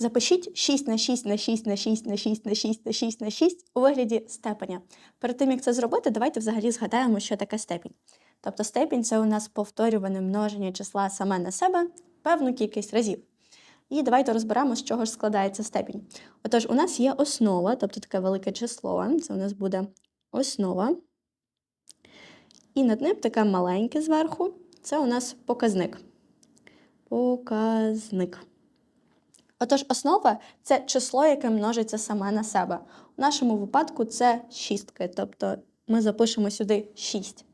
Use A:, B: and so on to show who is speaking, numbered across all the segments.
A: Запишіть 6 на 6 на 6 на 6 на 6 на 6 на 6 на 6 у вигляді степеня. Перед тим, як це зробити, давайте взагалі згадаємо, що таке степінь. Тобто степінь це у нас повторюване множення числа саме на себе певну кількість разів. І давайте розберемо, з чого ж складається степінь. Отож, у нас є основа, тобто таке велике число, це у нас буде основа. І над ним таке маленьке зверху, це у нас показник. Показник. Отож, основа це число, яке множиться саме на себе. У нашому випадку це шістки, тобто ми запишемо сюди 6.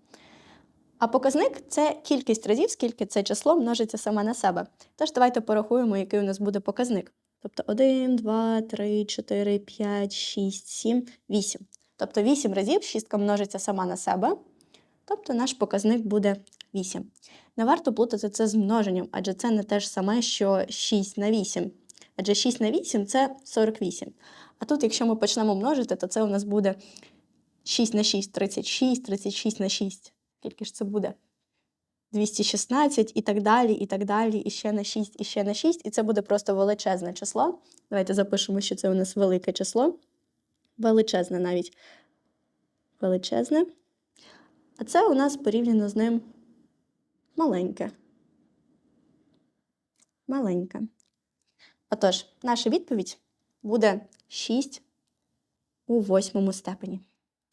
A: А показник це кількість разів, скільки це число множиться саме на себе. Тож давайте порахуємо, який у нас буде показник. Тобто 1, 2, 3, 4, 5, 6, 7, 8. Тобто 8 разів шістка множиться сама на себе. Тобто наш показник буде 8. Не варто плутати це з множенням, адже це не те ж саме, що 6 на 8. Адже 6 на 8 це 48. А тут, якщо ми почнемо множити, то це у нас буде 6 на 6 36, 36 на 6. Скільки ж це буде? 216 і так далі, і так далі, і ще на 6, і ще на 6. І це буде просто величезне число. Давайте запишемо, що це у нас велике число. Величезне навіть. Величезне. А це у нас порівняно з ним маленьке. Маленьке. Отож, наша відповідь буде 6 у восьмому степені.